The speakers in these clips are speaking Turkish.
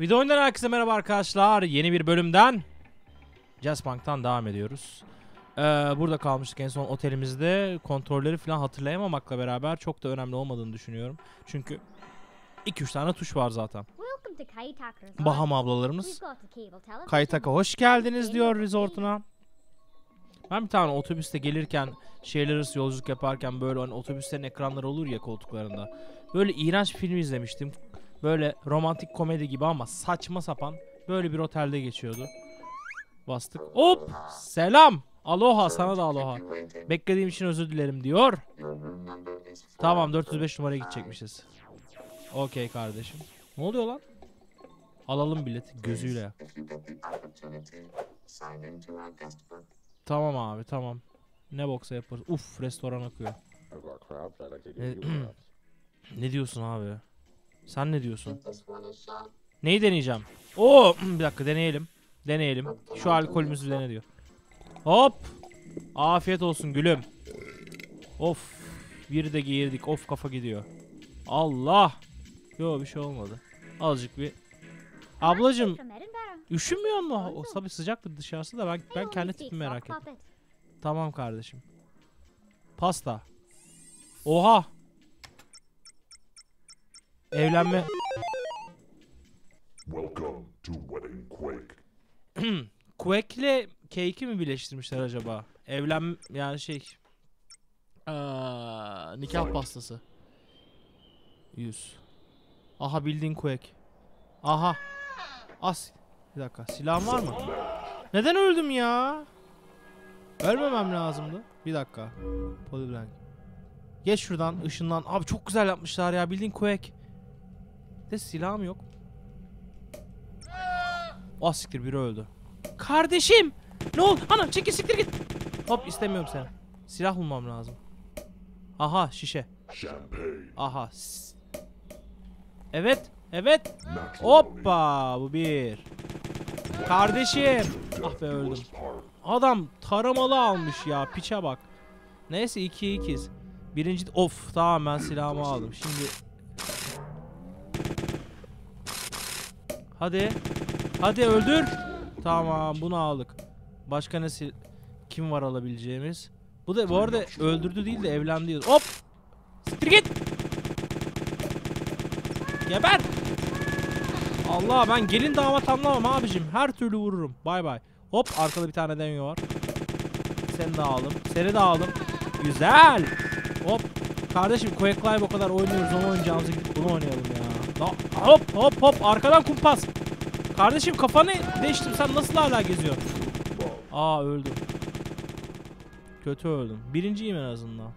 Video oyundan herkese merhaba arkadaşlar. Yeni bir bölümden Jazz Bank'tan devam ediyoruz. Ee, burada kalmıştık en son otelimizde. Kontrolleri falan hatırlayamamakla beraber çok da önemli olmadığını düşünüyorum. Çünkü 2-3 tane tuş var zaten. Welcome to Kaitaka Resort. Baham We've ablalarımız. Kaytaka hoş geldiniz diyor resortuna. Ben bir tane otobüste gelirken şehirler arası yolculuk yaparken böyle hani otobüslerin ekranları olur ya koltuklarında. Böyle iğrenç bir film izlemiştim. Böyle romantik komedi gibi ama saçma sapan. Böyle bir otelde geçiyordu. Bastık. Hop! Selam! Aloha sana da aloha. Beklediğim için özür dilerim diyor. Tamam 405 numaraya gidecekmişiz. Okey kardeşim. Ne oluyor lan? Alalım bileti gözüyle. Tamam abi tamam. Ne boksa yaparız. Uf restoran akıyor. Crabs. Ne diyorsun abi? Sen ne diyorsun? Neyi deneyeceğim? Oo bir dakika deneyelim. Deneyelim. Şu alkolümüzü dene diyor. Hop. Afiyet olsun gülüm. Of. Bir de giyirdik. Of kafa gidiyor. Allah. Yo bir şey olmadı. Azıcık bir. Ablacım üşümüyor mu? O tabii sıcaktır dışarısı da ben ben kendi tipimi merak ettim. Tamam kardeşim. Pasta. Oha. Evlenme. Welcome to Wedding Quake. Quake'le Cake'i mi birleştirmişler acaba? Evlen yani şey. Aa, nikah pastası. 100. Aha bildiğin Quake. Aha. As. Bir dakika. Silahım var mı? Neden öldüm ya? Ölmemem lazımdı. Bir dakika. Polyblank. Geç şuradan ışınlan. Abi çok güzel yapmışlar ya. Bildiğin Quake. De silahım yok. Ah siktir biri öldü. Kardeşim! Ne oldu? Ana çekil siktir git. Hop istemiyorum seni. Silah bulmam lazım. Aha şişe. Aha. Evet. Evet. Hoppa. Bu bir. Kardeşim. Ah be öldüm. Adam taramalı almış ya. Piçe bak. Neyse 2 ikiz. Birinci of tamam ben silahımı aldım. Şimdi Hadi. Hadi öldür. Tamam bunu aldık. Başka ne kim var alabileceğimiz? Bu da bu arada öldürdü değil de evlendi. Hop. Siktir git. Geber. Allah ben gelin damat anlamam abicim. Her türlü vururum. Bay bay. Hop arkada bir tane denyo var. Seni de aldım. Seni de aldım. Güzel. Hop. Kardeşim Quake Live o kadar oynuyoruz onu oynayacağımıza gidip bunu oynayalım ya. Hop hop hop arkadan kumpas. Kardeşim kafanı değiştim sen nasıl hala geziyorsun? Aa öldüm. Kötü öldüm. Birinciyim en azından.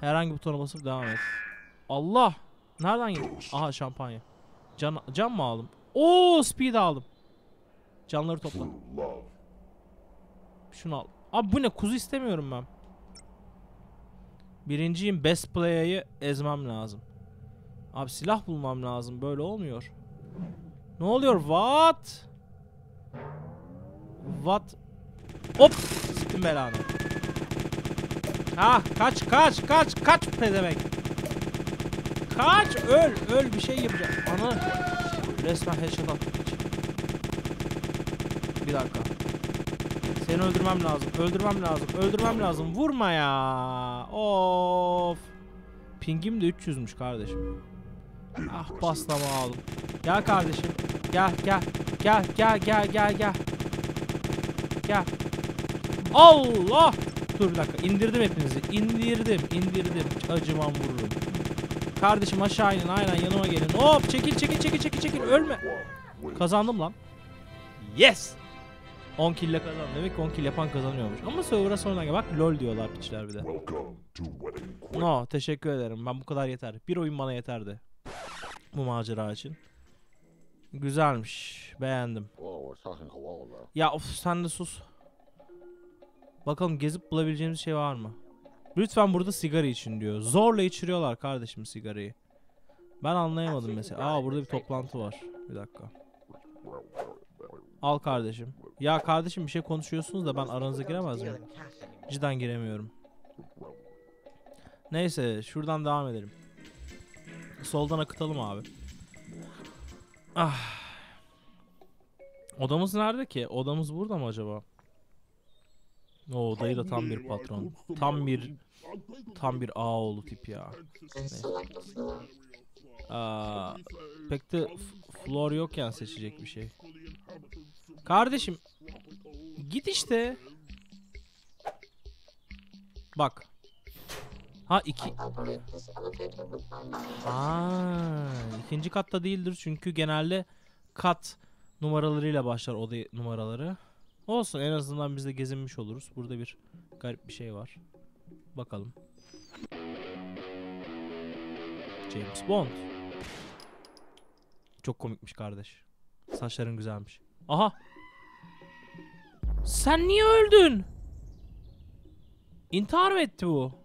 Herhangi butona basıp devam et. Allah. Nereden geldi? Aha şampanya. Can, can mı aldım? Oo speed aldım. Canları topla. Şunu al. Abi bu ne? Kuzu istemiyorum ben. Birinciyim. Best player'ı ezmem lazım. Abi silah bulmam lazım. Böyle olmuyor. Ne oluyor? What? What? Hop! Siktim belanı. Ha kaç kaç kaç kaç pedemek. Kaç öl öl bir şey yapacağım. Ana resmen headshot attım. Bir dakika. Seni öldürmem lazım. Öldürmem lazım. Öldürmem lazım. Vurma ya. Of. Pingim de 300'müş kardeşim. Ah baslama aldım. Gel kardeşim. Gel gel. Gel gel gel gel gel. Gel. Allah. Dur bir dakika. İndirdim hepinizi. İndirdim. indirdim. Acımam vururum. Kardeşim aşağı inin. Aynen yanıma gelin. Hop çekil çekil çekil çekil çekil. Ölme. Kazandım lan. Yes. 10 kill kazandım. Demek ki 10 kill yapan kazanıyormuş. Ama server'a sonradan gel. Bak lol diyorlar piçler bir de. No teşekkür ederim. Ben bu kadar yeter. Bir oyun bana yeterdi. Bu macera için. Güzelmiş. Beğendim. Ya of sen de sus. Bakalım gezip bulabileceğimiz şey var mı? Lütfen burada sigara için diyor. Zorla içiriyorlar kardeşim sigarayı. Ben anlayamadım mesela. Aa burada bir toplantı var. Bir dakika. Al kardeşim. Ya kardeşim bir şey konuşuyorsunuz da ben aranıza giremez miyim? Cidden giremiyorum. Neyse şuradan devam edelim. Soldan akıtalım abi. Ah. Odamız nerede ki? Odamız burada mı acaba? O dayı da tam bir patron. Tam bir tam bir ağoğlu tip ya. Aa, pek de f- flor yokken seçecek bir şey. Kardeşim git işte. Bak. Ha iki. Aa, ikinci katta değildir çünkü genelde kat numaralarıyla başlar oda numaraları. Olsun en azından biz de gezinmiş oluruz. Burada bir garip bir şey var. Bakalım. James Bond. Çok komikmiş kardeş. Saçların güzelmiş. Aha. Sen niye öldün? İntihar mı etti bu?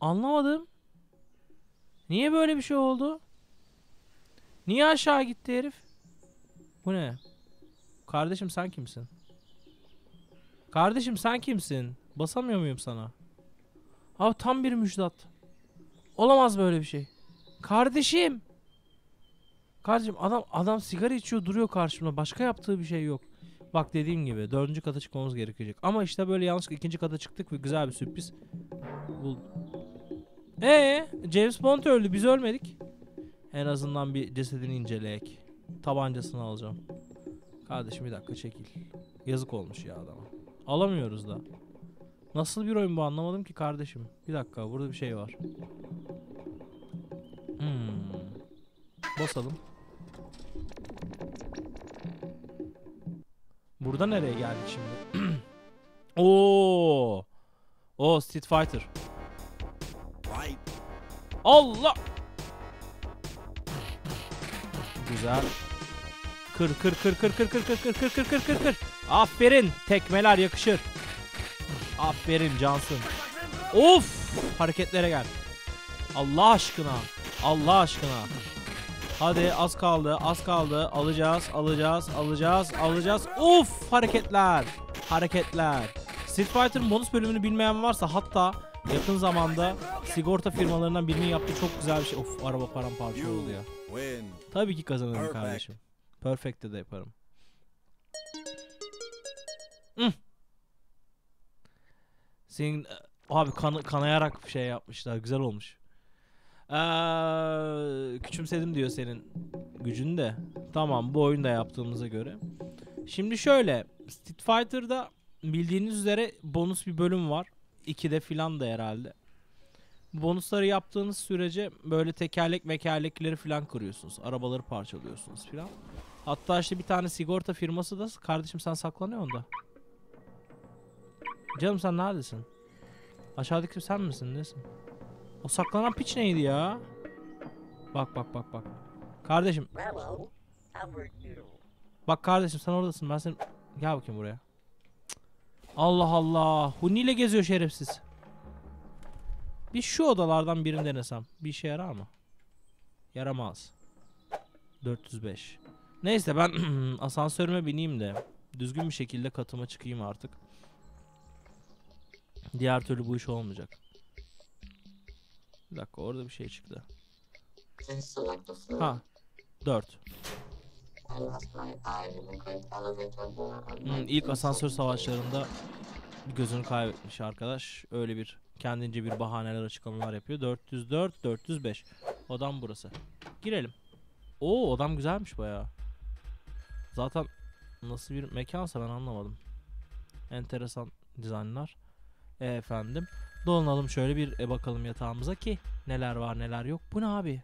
Anlamadım. Niye böyle bir şey oldu? Niye aşağı gitti herif? Bu ne? Kardeşim sen kimsin? Kardeşim sen kimsin? Basamıyor muyum sana? Abi tam bir müjdat. Olamaz böyle bir şey. Kardeşim. Kardeşim adam adam sigara içiyor duruyor karşımda. Başka yaptığı bir şey yok. Bak dediğim gibi dördüncü kata çıkmamız gerekecek. Ama işte böyle yanlışlıkla ikinci kata çıktık ve güzel bir sürpriz bulduk. Ee, James Bond öldü. Biz ölmedik. En azından bir cesedini inceleyek. Tabancasını alacağım. Kardeşim bir dakika çekil. Yazık olmuş ya adama. Alamıyoruz da. Nasıl bir oyun bu anlamadım ki kardeşim. Bir dakika burada bir şey var. Hmm. Basalım. Burada nereye geldik şimdi? Oo! O Street Fighter. Allah! Güzel. Kır kır kır kır kır kır kır kır kır kır kır kır kır. Aferin. Tekmeler yakışır. Aferin Cansın. Of! Hareketlere gel. Allah aşkına. Allah aşkına. Hadi az kaldı, az kaldı. Alacağız, alacağız, alacağız, alacağız. Of! Hareketler. Hareketler. Street Fighter'ın bonus bölümünü bilmeyen varsa hatta yakın zamanda sigorta firmalarından birinin yaptığı çok güzel bir şey. Of araba paramparça oldu ya. Tabii ki kazanırım Perfect. kardeşim. Perfect'te de yaparım. Hı. Senin e, abi kan, kanayarak bir şey yapmışlar. Güzel olmuş. Ee, küçümsedim diyor senin gücünü de. Tamam bu oyunda yaptığımıza göre. Şimdi şöyle Street Fighter'da bildiğiniz üzere bonus bir bölüm var. 2'de filan da herhalde. Bonusları yaptığınız sürece böyle tekerlek mekerlekleri falan kırıyorsunuz. Arabaları parçalıyorsunuz filan. Hatta işte bir tane sigorta firması da kardeşim sen saklanıyorsun da. Canım sen neredesin? Aşağıdaki sen misin nesin? O saklanan piç neydi ya? Bak bak bak bak. Kardeşim. Bak kardeşim sen oradasın ben seni... Gel bakayım buraya. Cık. Allah Allah. Huni ile geziyor şerefsiz. Bir şu odalardan birini denesem. Bir işe yarar mı? Yaramaz. 405. Neyse ben asansörüme bineyim de düzgün bir şekilde katıma çıkayım artık. Diğer türlü bu iş olmayacak. Bir dakika orada bir şey çıktı. Ha. 4. Hmm, ilk asansör savaşlarında gözünü kaybetmiş arkadaş. Öyle bir kendince bir bahaneler açıklamalar yapıyor. 404, 405. Odam burası. Girelim. Oo odam güzelmiş bayağı. Zaten nasıl bir mekansa ben anlamadım. Enteresan dizaynlar. E efendim. Dolanalım şöyle bir e, bakalım yatağımıza ki neler var neler yok. Bu ne abi?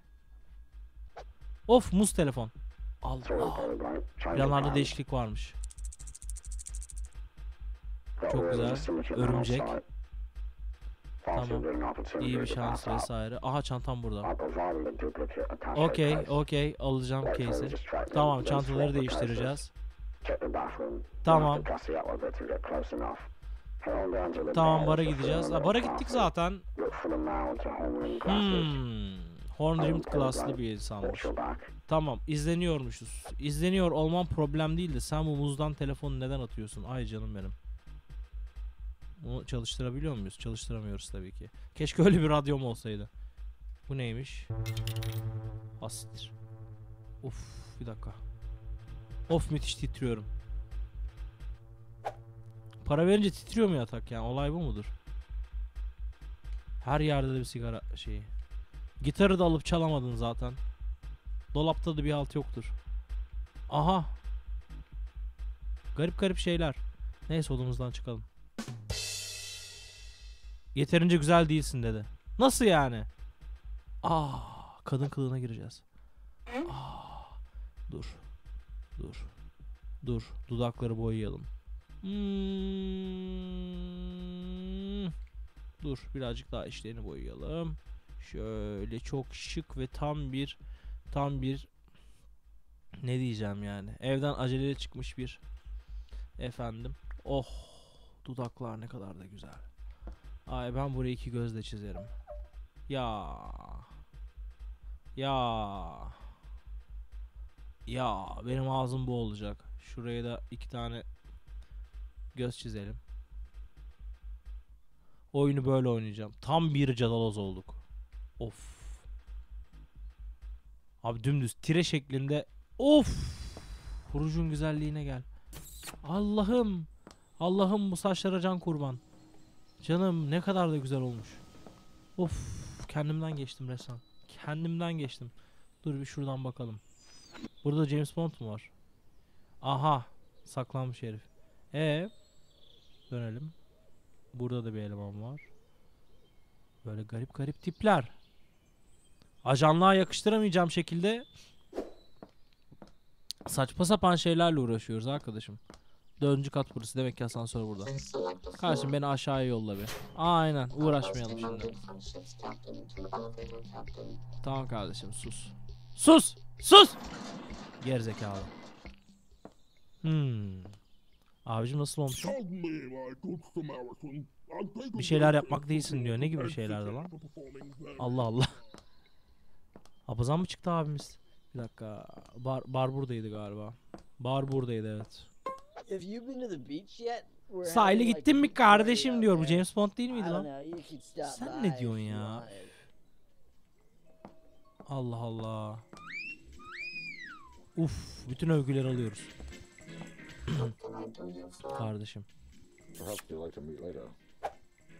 Of muz telefon. Allah. Planlarda değişiklik varmış. Çok güzel. Örümcek. Tamam. İyi bir şans vesaire. Aha çantam burada. Okey, okey. Alacağım case'i. Tamam, çantaları değiştireceğiz. Tamam. Tamam, bara gideceğiz. Ha, bara gittik zaten. Hmm. Horn Rimmed Glass'lı bir insanmış. Tamam, izleniyormuşuz. İzleniyor olman problem değil de sen bu muzdan telefonu neden atıyorsun? Ay canım benim. Bunu çalıştırabiliyor muyuz? Çalıştıramıyoruz tabii ki. Keşke öyle bir radyom olsaydı. Bu neymiş? Asittir. Of bir dakika. Of müthiş titriyorum. Para verince titriyor mu yatak yani? Olay bu mudur? Her yerde de bir sigara şeyi. Gitarı da alıp çalamadın zaten. Dolapta da bir alt yoktur. Aha. Garip garip şeyler. Neyse odamızdan çıkalım. Yeterince güzel değilsin dedi. Nasıl yani? Aa, kadın kılığına gireceğiz. Aa, dur. Dur. Dur. Dudakları boyayalım. Hmm. Dur. Birazcık daha işlerini boyayalım. Şöyle çok şık ve tam bir tam bir ne diyeceğim yani. Evden aceleyle çıkmış bir efendim. Oh. Dudaklar ne kadar da güzel. Ay ben burayı iki gözle çizerim. Ya. Ya. Ya benim ağzım bu olacak. Şuraya da iki tane göz çizelim. Oyunu böyle oynayacağım. Tam bir cadaloz olduk. Of. Abi dümdüz tire şeklinde. Of. Rujun güzelliğine gel. Allah'ım. Allah'ım bu saçlara can kurban. Canım ne kadar da güzel olmuş. Of kendimden geçtim resmen. Kendimden geçtim. Dur bir şuradan bakalım. Burada James Bond mu var? Aha saklanmış herif. E dönelim. Burada da bir eleman var. Böyle garip garip tipler. Ajanlığa yakıştıramayacağım şekilde saçma sapan şeylerle uğraşıyoruz arkadaşım. Dördüncü kat burası. Demek ki asansör burada. Kardeşim beni aşağıya yolla bir. Aynen. Uğraşmayalım şimdi. Tamam kardeşim sus. Sus! Sus! Gerizekalı. Hmm. Abicim nasıl olmuş? Bir şeyler yapmak değilsin diyor. Ne gibi şeylerdi lan? Allah Allah. Abazan mı çıktı abimiz? Bir dakika. Bar, bar buradaydı galiba. Bar buradaydı evet. Sahile gittin mi kardeşim diyor. Bu. James Bond değil miydi lan? Sen ne diyorsun ya? Allah Allah. Uf, bütün övgüleri alıyoruz. Kardeşim. Perhaps you'd like to meet later.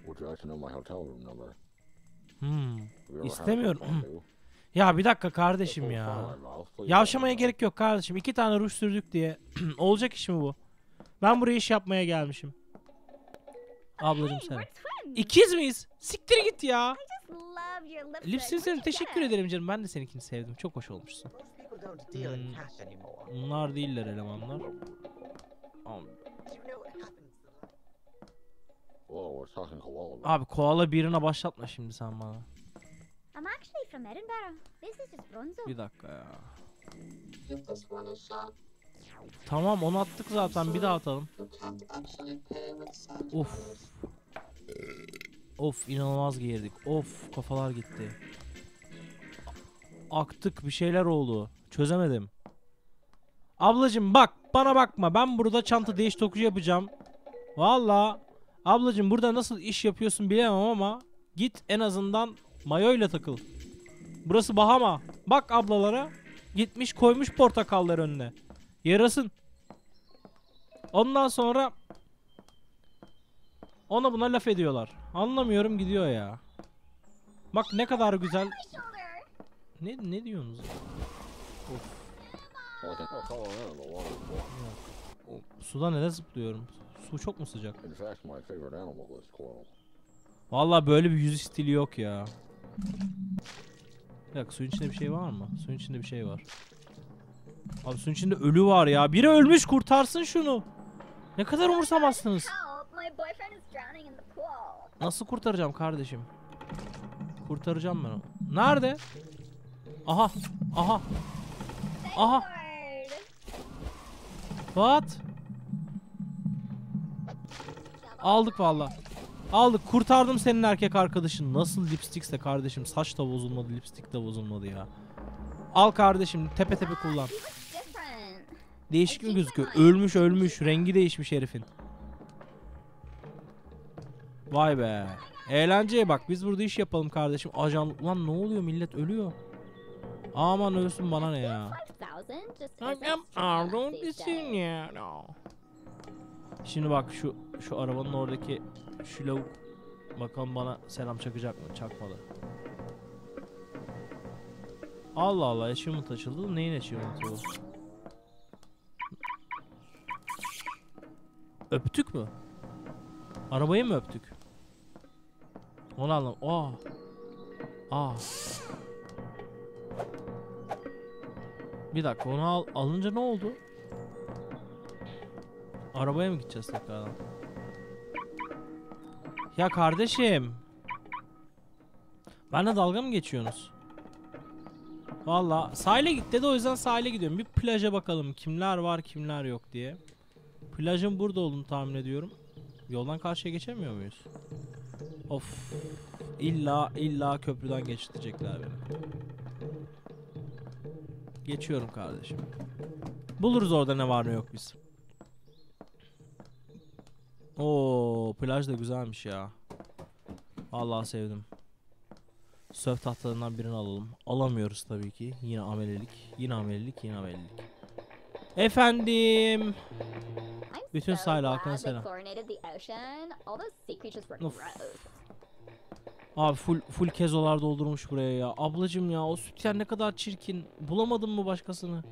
Would you like to know my hotel room number? Hmm. İstemiyorum. Ya bir dakika kardeşim ya. Yavşamaya gerek yok kardeşim. İki tane ruj sürdük diye. Olacak iş mi bu? Ben buraya iş yapmaya gelmişim. Ablacım sen. İkiz miyiz? Siktir git ya. Just love your lipstick. Lipsin Where'd senin you teşekkür ederim canım. Ben de seninkini sevdim. Çok hoş olmuşsun. Hmm. Bunlar değiller elemanlar. Bear. Abi koala birine başlatma şimdi sen bana. Bir dakika ya. Tamam onu attık zaten bir daha atalım. Of. Of inanılmaz geğirdik. Of kafalar gitti. Aktık bir şeyler oldu. Çözemedim. Ablacım bak bana bakma ben burada çanta değiş tokucu yapacağım. Valla. Ablacım burada nasıl iş yapıyorsun bilemem ama git en azından mayoyla takıl. Burası Bahama. Bak ablalara. Gitmiş koymuş portakallar önüne. Yarasın. Ondan sonra ona buna laf ediyorlar. Anlamıyorum gidiyor ya. Bak ne kadar güzel. Ne ne diyorsunuz? Boy. Suda neden zıplıyorum? Su çok mu sıcak? Vallahi böyle bir yüz stili yok ya. Bir dakika suyun içinde bir şey var mı? Suyun içinde bir şey var. Abi suyun içinde ölü var ya. Biri ölmüş kurtarsın şunu. Ne kadar umursamazsınız. Nasıl kurtaracağım kardeşim? Kurtaracağım ben onu. Nerede? Aha. Aha. Aha. What? Aldık valla. Aldık. Kurtardım senin erkek arkadaşın. Nasıl lipstikse kardeşim. Saç da bozulmadı, lipstik de bozulmadı ya. Al kardeşim tepe tepe kullan. Değişik mi gözüküyor? Ölmüş ölmüş. Rengi değişmiş herifin. Vay be. Eğlenceye bak. Biz burada iş yapalım kardeşim. Ajan. Ulan ne oluyor millet ölüyor. Aman ölsün bana ne ya. 5000 just Annem isn't Arnold these desin days. ya. No. Şimdi bak şu şu arabanın oradaki şu lavuk bakalım bana selam çakacak mı? Çakmadı. Allah Allah achievement açıldı. Neyin achievement'ı bu? Öptük mü? Arabayı mı öptük? Onu anlam. Aa. Aa. Bir dakika onu al alınca ne oldu? Arabaya mı gideceğiz tekrardan? Ya kardeşim. Benle dalga mı geçiyorsunuz? Valla sahile git dedi o yüzden sahile gidiyorum. Bir plaja bakalım kimler var kimler yok diye. Plajın burada olduğunu tahmin ediyorum. Yoldan karşıya geçemiyor muyuz? Of. İlla illa köprüden geçirecekler beni. Geçiyorum kardeşim. Buluruz orada ne var ne yok biz. Oo, plaj da güzelmiş ya. Vallahi sevdim. Sörf tahtalarından birini alalım. Alamıyoruz tabii ki. Yine amelelik, yine amelelik, yine amelelik. Efendim. I'm Bütün so sahil glad halkına they selam. Of. Abi full full kezolar doldurmuş buraya ya. Ablacım ya o sütyen ne kadar çirkin. Bulamadın mı başkasını?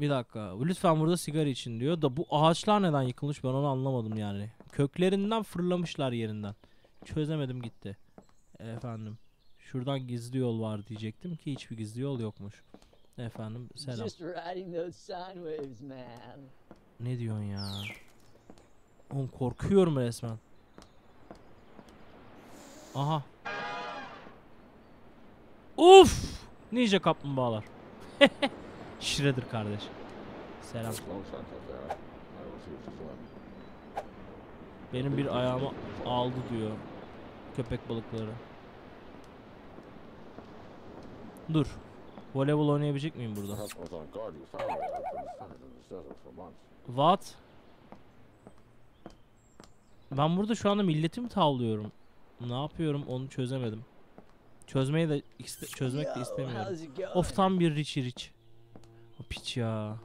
Bir dakika. Lütfen burada sigara için diyor da bu ağaçlar neden yıkılmış ben onu anlamadım yani. Köklerinden fırlamışlar yerinden. Çözemedim gitti. Efendim. Şuradan gizli yol var diyecektim ki hiçbir gizli yol yokmuş. Efendim selam. Ne diyorsun ya? Oğlum korkuyorum resmen. Aha. Uf! Ninja kaplumbağalar. Shredder kardeş. Selam. Benim bir ayağımı aldı diyor. Köpek balıkları. Dur. Voleybol oynayabilecek miyim burada? What? Ben burada şu anda milleti mi tavlıyorum? Ne yapıyorum onu çözemedim. Çözmeyi de iste- çözmek de Yo, istemiyorum. Of tam bir Richie Rich. O piç ya.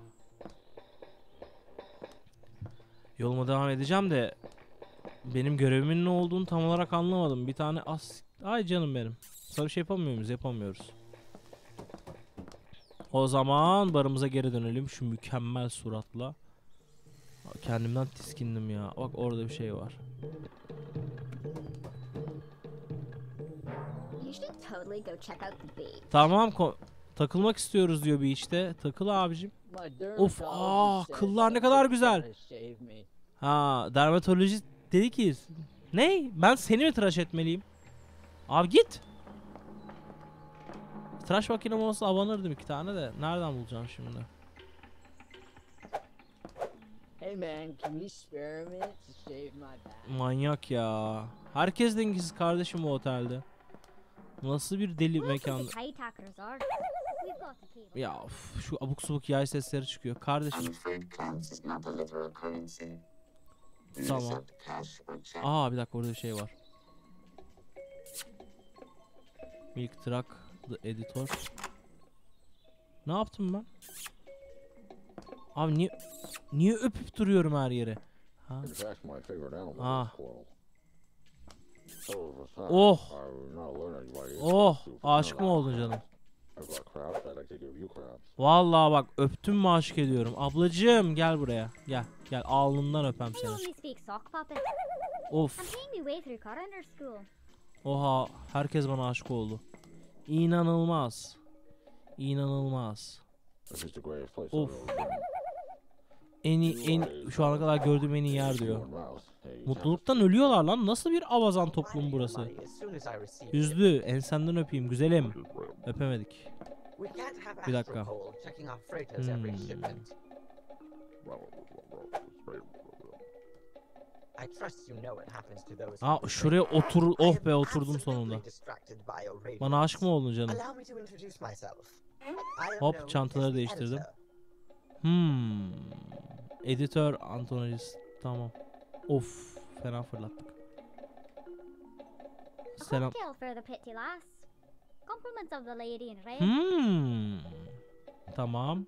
Yoluma devam edeceğim de benim görevimin ne olduğunu tam olarak anlamadım. Bir tane as... Ay canım benim. Sana bir şey yapamıyor muyuz? Yapamıyoruz. O zaman barımıza geri dönelim şu mükemmel suratla. Kendimden tiskindim ya. Bak orada bir şey var. You should totally go check out the beach. Tamam takılmak istiyoruz diyor bir işte. Takıl abicim. Of, aa, kıllar ne kadar güzel. Ha dermatolojist dedi ki ne? Ben seni mi tıraş etmeliyim? Abi git. Tıraş makinem olsa abanırdım iki tane de. Nereden bulacağım şimdi? Hey man, can you spare a minute to shave my back? Manyak ya. Herkes dengesiz kardeşim bu otelde. Nasıl bir deli mekan. Ya of, şu abuk subuk yay sesleri çıkıyor. I'm Kardeşim. Tamam. Aa bir dakika orada bir şey var. Milk Truck The Editor. Ne yaptım ben? Abi niye niye öpüp duruyorum her yere? Ha? Ah. Oh. I'm not learning by Oh, aşık mı oldun canım? Vallahi bak öptüm mü aşık ediyorum. Ablacığım gel buraya. Gel gel alnından öpem seni. Of. Oha herkes bana aşık oldu. İnanılmaz. İnanılmaz. Of. En iyi, en şu ana kadar gördüğüm en iyi yer diyor. Mutluluktan ölüyorlar lan. Nasıl bir avazan toplum burası? Yüzlü ensenden öpeyim güzelim. Öpemedik. Bir dakika. Hmm. who şuraya otur oh be oturdum sonunda. Bana aşık mı oldun canım? Hop, çantaları değiştirdim. Hmm. Editör Antonijis. Tamam. Of fena fırlattık. Selam. Hmm. Tamam.